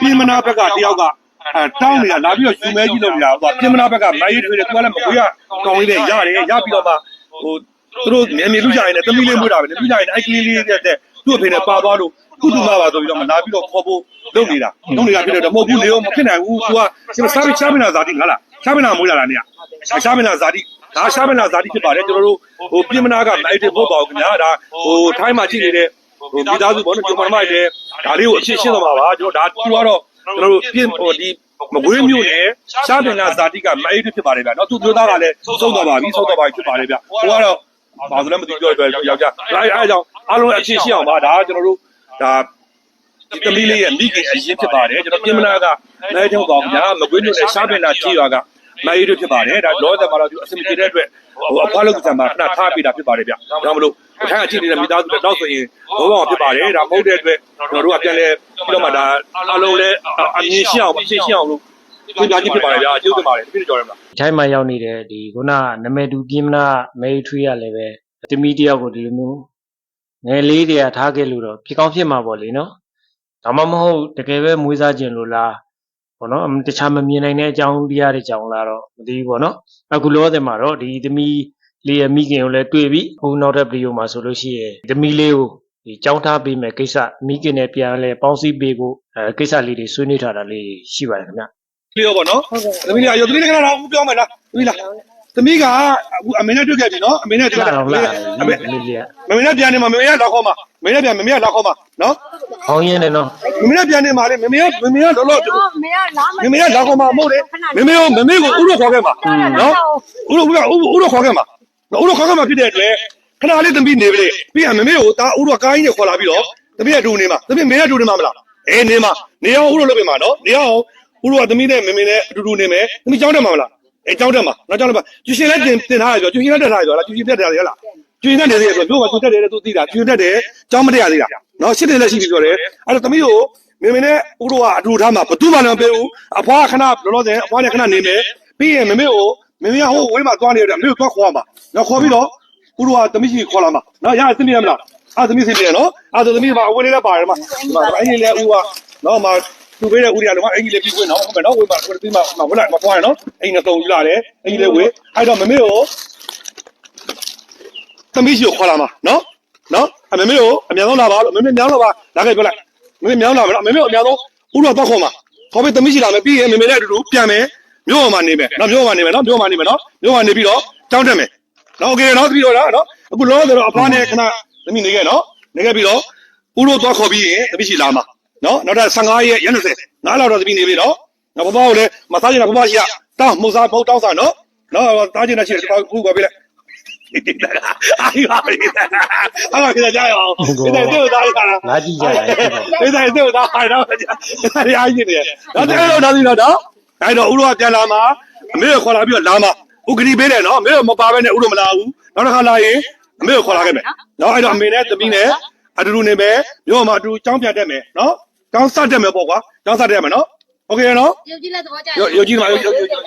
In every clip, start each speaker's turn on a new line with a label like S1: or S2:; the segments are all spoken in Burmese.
S1: ပြင်မနာဘက်ကတယောက်ကအဲတောင်းနေတာလာပြီးတော့ယူမဲကြီးလုပ်နေတာဟိုပြင်မနာဘက်ကမိုင်းရေးထွေးတယ်သူကလည်းမကွေးရကောင်းလေးနဲ့ရတယ်ရပြီးတော့မှဟိုသူတို့မြန်မြန်လူကြရင်လည်းတမီးလေးမွေးတာပဲလူကြရင်အဲ့ကလေးလေးတဲ့သူ့အဖေနဲ့ပါသွားလို့ကုတူမပါဆိုပြီးတော့မလာပြီးတော့ခေါ်ဖို့လုပ်နေတာလုပ်နေတာဖြစ်တယ်မဟုတ်ဘူးလေမဖြစ်နိုင်ဘူးသူကစားပြီးချမနာဇာတိငါလားချမနာမွေးလာတာနေချမနာဇာတိဒါချမနာဇာတိဖြစ်ပါတယ်ကျွန်တော်တို့ဟိုပြင်မနာကမိုက်တဲ့ဘောပေါ့ခင်ဗျာဒါဟိုထိုင်းမှာကြည့်နေတဲ့ဟို မိသားစုပေါ့နော်ကျွန်တော်မိုက်တယ်ဒါလေးကိုအရှင်းရှင်းသွားပါပါကျွန်တော်ဒါသူကတော့ကျွန်တော်တို့ပြင်ဟိုဒီမကွေးမျိုးနဲ့ရှားပင်လာဇာတိကမိုက်တဲ့ဖြစ်ပါတယ်ဗျာနော်သူတို့သားကလည်းဆုံးသွားပါပြီဆုံးသွားပါပြီဖြစ်ပါတယ်ဗျာဟိုကတော့ဘာလို့လဲမသိပြောပြောယောက်ျားအဲအဲကြောင့်အားလုံးအရှင်းရှင်းအောင်ပါဒါကျွန်တော်တို့ဒါဒီသမီးလေးရဲ့မိခင်အရင်ဖြစ်ပါတယ်ကျွန်တော်ပြင်မနာကမဲချုံကောင်ညာမကွေးမြို့နယ်ရှားပင်လာခြေရွာက မိုင်းရီတို့ဖြစ်ပါတယ်ဒါလောသက်မှာတော့ဒီအစမပြေတဲ့အတွက်ဟိုအဖွားလောက်ကြံမှာခဏထားပေးတာဖြစ်ပါတယ်ဗျဒါမှမလို့အထိုင်အကြည့်နေတဲ့မိသားစုတွေတော့ဆိုရင်ဘောဘောဖြစ်ပါတယ်ဒါမဟုတ်တဲ့အတွက်ကျွန်တော်တို့ကပြန်လဲပြီးတော့မှဒါအလုံးလဲအမြင်ရှင်းအောင်ရှင်းရှင်းအောင်လို့သူညာကြီးဖြစ်ပါတယ်ဗျာကျေးဇူးတင်ပါတယ်တပည့်တော်ရမလား
S2: ထိုင်းမှာရောက်နေတဲ့ဒီခုနနမဲတူပြင်းမနာမဲထွေးရလည်းပဲတမီတယောက်ကိုဒီလိုမျိုးငယ်လေးတွေကထားခဲ့လို့တော့ဖြစ်ကောင်းဖြစ်မှာပေါ့လေနော်ဒါမှမဟုတ်တကယ်ပဲမွေးစားခြင်းလို့လား ဘောနော်တခြားမမြင်နိုင်တဲ့အကြောင်းတရားတွေကြောင့်လားတော့မသိဘူးပေါ့နော်အခုလောဆယ်မှာတော့ဒီသမီးလေးရဲ့မိခင်ကိုလည်းတွေ့ပြီဟိုနောက်တဲ့ဗီဒီယိုမှာဆိုလို့ရှိရင်သမီးလေးကိုဒီကြောင်းထားပေးမယ်ကိစ္စမိခင်နဲ့ပြန်လဲပေါင်းစည်းပေးဖို့အဲကိစ္စလေးတွေဆွေးနွေးထားတာလေးရှိပါတယ်ခင်ဗျ
S1: ကလီရောပေါ့နော်သမီးလေးရောသမီးလေးကတော့အခုပြောမယ်လားသမီးလား သမီးကအခုအမေနဲ့တွေ့ခဲ့ပြီနော်အမေနဲ့တွေ့
S2: လာ
S1: ခဲ့
S2: တော့လာ
S1: အမေ
S2: လေးလေးက
S1: မမေနဲ့ပြန်နေမှာမမေကလာခေါ်မှာမမေနဲ့ပြန်မမေကလာခေါ်မှာနော်
S2: ဟောင်းရင်လည်းနော်
S1: မမေနဲ့ပြန်နေမှာလေမမေကမမေကလောလော
S3: မင်းကလာမ
S1: မမေကလာခေါ်မှာမဟုတ်လေမမေကိုမမေကိုဥရောခေါ်ခဲ့မှာနော်ဥရောဥရောဥရောခေါ်ခဲ့မှာဥရောခေါ်ခဲ့မှာဖြစ်တဲ့အတွက်ခဏလေးသမီးနေပြီလေပြီးရင်မမေကိုဒါဥရောကိုင်းနဲ့ခေါ်လာပြီးတော့သမီးကဒူနေမှာသမီးမေကဒူနေမှာမလားအေးနေမှာနေအောင်ဥရောလုပ်ပြမှာနော်နေအောင်ဥရောကသမီးနဲ့မမေနဲ့အတူတူနေမယ်သမီးကြောင်းတက်မှာမလား အဲကြောင်းတက်မှာနော်ကြောင်းတက်မှာကျူရှင်လည်းတင်တင်ထားရပြောကျူရှင်လည်းတက်ထားရပြောလားကျူရှင်တက်ထားရလားကျွေးတတ်တယ်ဆိုတော့ပြောပါကျွေးတတ်တယ်သူသိတာကျွေးတတ်တယ်ကြောင်းမတရားသေးတာနော်ရှစ်တယ်လည်းရှိပြီပြောတယ်အဲ့တော့သမီးကိုမင်းမင်းနဲ့ဥရောကအတူထားမှာဘသူမှလည်းမပေးဘူးအဖွားခဏလောလောဆယ်အဖွားလည်းခဏနေမယ်ပြီးရင်မမေကိုမမေကဟိုဝေးမှာသွားနေတယ်မမေကိုသွားခေါ်မှာနော်ခေါ်ပြီးတော့ဥရောကသမီးရှိခေါ်လာမှာနော်ရသမီးရမလားအာသမီးစီတယ်နော်အာသမီးမှာအဝေးလေးလည်းပါတယ်မှာဒီမှာအင်ကြီးလည်းဥကနော်မှာ သူပေးတဲ့ဥရီကလည်းအင်ကြီးလည်းပြီးခွင့်နော်ဟုတ်မယ်နော်ဝေးမှာပြီးမှမဝင်လာမဖွားရနော်အင်ကြီးနဲ့တုံယူလာတယ်အင်ကြီးလည်းဝေးအဲ့တော့မမေကို သမီးရှိကိုခေါ်လာမှာနော်နော်အမေမေကိုအများဆုံးလာပါလို့အမေမေများတော့ပါလာခဲ့ပြောလိုက်အမေမေများလာမယ်နော်အမေမေကိုအများဆုံးဥရောတော့ခေါ်မှာခေါ်ပြီးသမီးရှိလာမယ်ပြီးရင်မေမေနဲ့အတူတူပြန်မယ်မြို့ပေါ်မှာနေမယ်နော်မြို့ပေါ်မှာနေမယ်နော်မြို့ပေါ်မှာနေမယ်နော်မြို့ပေါ်မှာနေပြီးတော့တောင်းတက်မယ်နော်โอเคနော်သမီးတို့လားနော်အခုလောဆိုတော့အဖွားနဲ့ခဏသမီးနေခဲ့နော်နေခဲ့ပြီးတော့ဥရောတော့ခေါ်ပြီးရင်သမီးရှိလာမှာ နော်နောက်ထပ်15ရက်ရက်20ငါးလောက်တော့တပြီနေပြီနော်နော်ဘဘကိုလည်းမစားချင်တာဘဘကြီးကတောင်းမှုစားမဟုတ်တောင်းစားနော်နော်တားချင်တာရှိတယ်ကျွန်တော်ခုပါပေးလိုက်အာရီပါရီအားမကြရအောင်ဒီတိုင်းသူ့သား
S2: ရတာငါကြည့်ကြရဒီတို
S1: င်းသူ့သားရတော့ရရကြီးနေတော့တဲ့တော့နောက်ပြီးတော့နော်အဲ့တော့ဦးတို့ကပြန်လာမှာအမေကိုခေါ်လာပြီးတော့လာမှာဥက္ကဋိပေးတယ်နော်အမေကိုမပါဘဲနဲ့ဦးတို့မလာဘူးနောက်တစ်ခါလာရင်အမေကိုခေါ်လာခဲ့မယ်နော်အဲ့တော့အမေနဲ့သမီးနဲ့အတူတူနေမယ်မြို့မှာအတူចောင်းပြတ်တက်မယ်နော် တောင်းစတက်မယ်ပေါ့ကွာတောင်းစတက်ရမယ်နော်โอเคနော်
S3: ယုတ်ကြီးလက်သဘောကျ
S1: ရုပ်ရုပ်ကြီးမှာရုပ်ရုပ်ရုပ်ရုပ်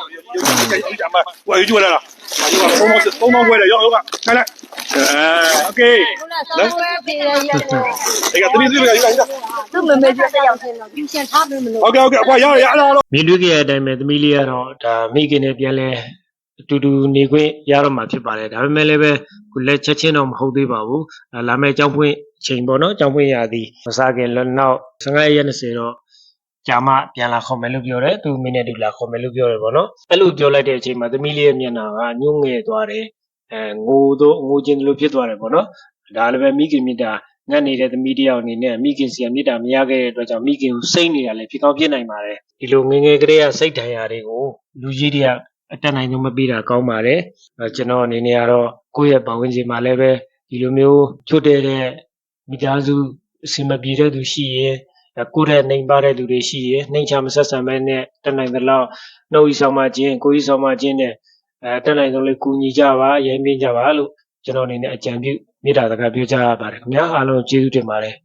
S1: ရုပ်ကြမှာဟိုရုပ်ကြီးဝင်လာလားရုပ်ကသုံးသုံးသုံးသုံးခွဲတယ်ရုပ်ရုပ်က
S3: ခိုင်း
S1: လိုက်အဲโอเค
S3: ဟုတ်လားဆောင်းဝဲဖေးရရ
S1: အဲ့ကတတိယကယူတာ
S3: သူ့မမေကြီးတက်ရောက်နေတော့ပြူရှင်ထားမလို့မလို့
S1: โอเคโอเคအကွာရရရအောင်
S2: မြင်တွေ့ခဲ့တဲ့အတိုင်းပဲသမီးလေးကတော့ဒါမိခင်နဲ့ပြန်လဲ အတူတူနေခွင့်ရတော့မှာဖြစ်ပါတယ်ဒါပေမဲ့လည်းပဲခုလက်ချက်ချင်းတော့မဟုတ်သေးပါဘူးအဲလာမယ့်ကြောင်းပွင့်အချိန်ပေါ့နော်ကြောင်းပွင့်ရသည်မစားခင်လည်းနောက်15ရက်20တော့ကြာမှပြန်လာခေါ်မယ်လို့ပြောတယ်သူမိနဲ့တူလာခေါ်မယ်လို့ပြောတယ်ပေါ့နော်အဲ့လိုပြောလိုက်တဲ့အချိန်မှာသမီးလေးရဲ့မျက်နှာကညှို့ငယ်သွားတယ်အဲငိုတော့ငိုခြင်းလိုဖြစ်သွားတယ်ပေါ့နော်ဒါလည်းပဲမိခင်မြတ်တာငတ်နေတဲ့သမီးတစ်ယောက်အနေနဲ့မိခင်စီကမြတ်တာမရခဲ့တဲ့အတွက်ကြောင့်မိခင်ကိုစိတ်နေတာလည်းဖြစ်ကောင်းဖြစ်နိုင်ပါတယ်ဒီလိုငယ်ငယ်ကလေးကစိတ်ဒဏ်ရာတွေကိုလူကြီးတွေက အတက်နိုင်ဆုံးမပေးတာကောင်းပါတယ်အဲကျွန်တော်အနေနဲ့ကတော့ကိုယ့်ရဲ့ပတ်ဝန်းကျင်မှာလည်းပဲဒီလိုမျိုးချွတ်တဲ့တဲ့မိသားစုအဆင်မပြေတဲ့သူရှိရင်အဲကိုယ့်ရဲ့နှိမ်ပါတဲ့သူတွေရှိရင်နှိမ်ချမဆက်ဆံမဲနဲ့တက်နိုင်သလောက်နှုတ်ဤဆောင်မှခြင်းကိုယ်ဤဆောင်မှခြင်းနဲ့အဲတက်နိုင်ဆုံးလေးကူညီကြပါရိုင်းပြကြပါလို့ကျွန်တော်အနေနဲ့အကြံပြုမေတ္တာစကားပြောကြရပါတယ်ခင်ဗျာအားလုံးကျေးဇူးတင်ပါတယ်